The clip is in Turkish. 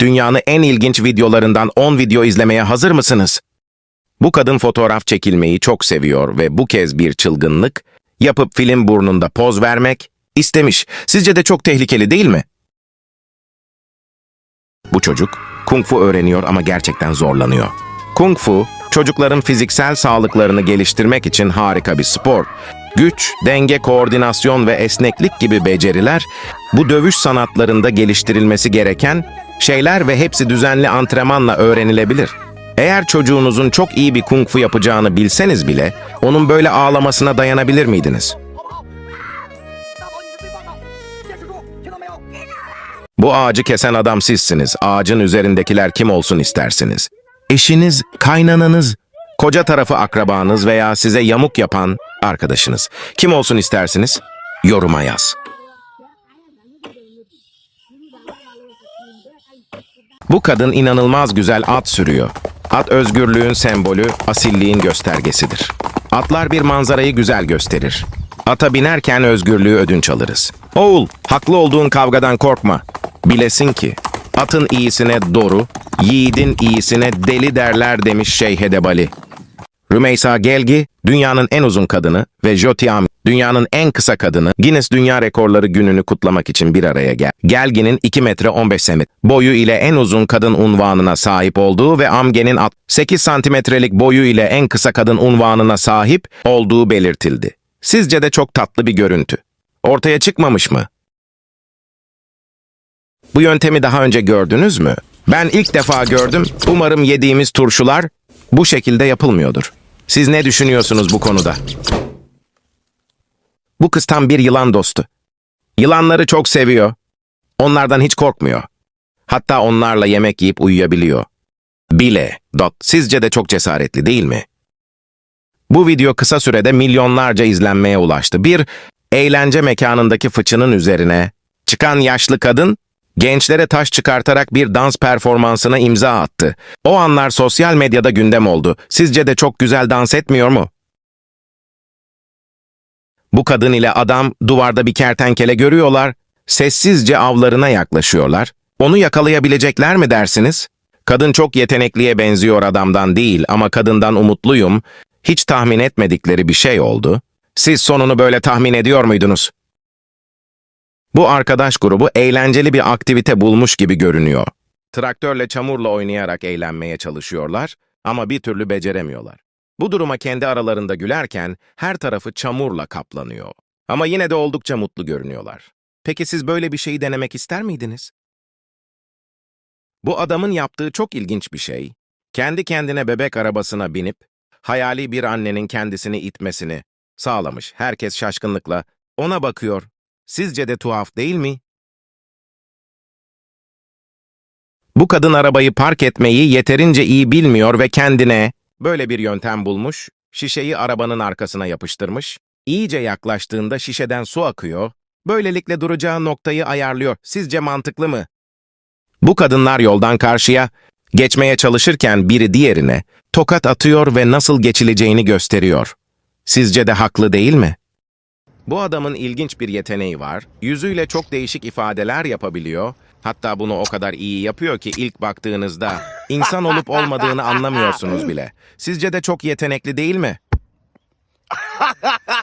Dünyanın en ilginç videolarından 10 video izlemeye hazır mısınız? Bu kadın fotoğraf çekilmeyi çok seviyor ve bu kez bir çılgınlık yapıp film burnunda poz vermek istemiş. Sizce de çok tehlikeli değil mi? Bu çocuk kung fu öğreniyor ama gerçekten zorlanıyor. Kung fu, çocukların fiziksel sağlıklarını geliştirmek için harika bir spor. Güç, denge, koordinasyon ve esneklik gibi beceriler bu dövüş sanatlarında geliştirilmesi gereken şeyler ve hepsi düzenli antrenmanla öğrenilebilir. Eğer çocuğunuzun çok iyi bir kung fu yapacağını bilseniz bile onun böyle ağlamasına dayanabilir miydiniz? Bu ağacı kesen adam sizsiniz. Ağacın üzerindekiler kim olsun istersiniz? Eşiniz, kaynananız, koca tarafı akrabanız veya size yamuk yapan arkadaşınız. Kim olsun istersiniz? Yoruma yaz. Bu kadın inanılmaz güzel at sürüyor. At özgürlüğün sembolü, asilliğin göstergesidir. Atlar bir manzarayı güzel gösterir. Ata binerken özgürlüğü ödünç alırız. Oğul, haklı olduğun kavgadan korkma. Bilesin ki, atın iyisine doğru, yiğidin iyisine deli derler demiş Şeyh Hedebali. Rümeysa Gelgi, dünyanın en uzun kadını ve Jotiam, dünyanın en kısa kadını Guinness Dünya Rekorları gününü kutlamak için bir araya gel. Gelgi'nin 2 metre 15 cm boyu ile en uzun kadın unvanına sahip olduğu ve Amge'nin 8 santimetrelik boyu ile en kısa kadın unvanına sahip olduğu belirtildi. Sizce de çok tatlı bir görüntü. Ortaya çıkmamış mı? Bu yöntemi daha önce gördünüz mü? Ben ilk defa gördüm. Umarım yediğimiz turşular bu şekilde yapılmıyordur. Siz ne düşünüyorsunuz bu konuda? Bu kız tam bir yılan dostu. Yılanları çok seviyor. Onlardan hiç korkmuyor. Hatta onlarla yemek yiyip uyuyabiliyor. Bile. Dot. Sizce de çok cesaretli değil mi? Bu video kısa sürede milyonlarca izlenmeye ulaştı. Bir, eğlence mekanındaki fıçının üzerine çıkan yaşlı kadın, gençlere taş çıkartarak bir dans performansına imza attı. O anlar sosyal medyada gündem oldu. Sizce de çok güzel dans etmiyor mu? Bu kadın ile adam duvarda bir kertenkele görüyorlar. Sessizce avlarına yaklaşıyorlar. Onu yakalayabilecekler mi dersiniz? Kadın çok yetenekliye benziyor adamdan değil ama kadından umutluyum. Hiç tahmin etmedikleri bir şey oldu. Siz sonunu böyle tahmin ediyor muydunuz? Bu arkadaş grubu eğlenceli bir aktivite bulmuş gibi görünüyor. Traktörle çamurla oynayarak eğlenmeye çalışıyorlar ama bir türlü beceremiyorlar. Bu duruma kendi aralarında gülerken her tarafı çamurla kaplanıyor. Ama yine de oldukça mutlu görünüyorlar. Peki siz böyle bir şeyi denemek ister miydiniz? Bu adamın yaptığı çok ilginç bir şey. Kendi kendine bebek arabasına binip hayali bir annenin kendisini itmesini sağlamış. Herkes şaşkınlıkla ona bakıyor. Sizce de tuhaf değil mi? Bu kadın arabayı park etmeyi yeterince iyi bilmiyor ve kendine böyle bir yöntem bulmuş, şişeyi arabanın arkasına yapıştırmış, iyice yaklaştığında şişeden su akıyor, böylelikle duracağı noktayı ayarlıyor. Sizce mantıklı mı? Bu kadınlar yoldan karşıya geçmeye çalışırken biri diğerine tokat atıyor ve nasıl geçileceğini gösteriyor. Sizce de haklı değil mi? Bu adamın ilginç bir yeteneği var. Yüzüyle çok değişik ifadeler yapabiliyor. Hatta bunu o kadar iyi yapıyor ki ilk baktığınızda insan olup olmadığını anlamıyorsunuz bile. Sizce de çok yetenekli değil mi?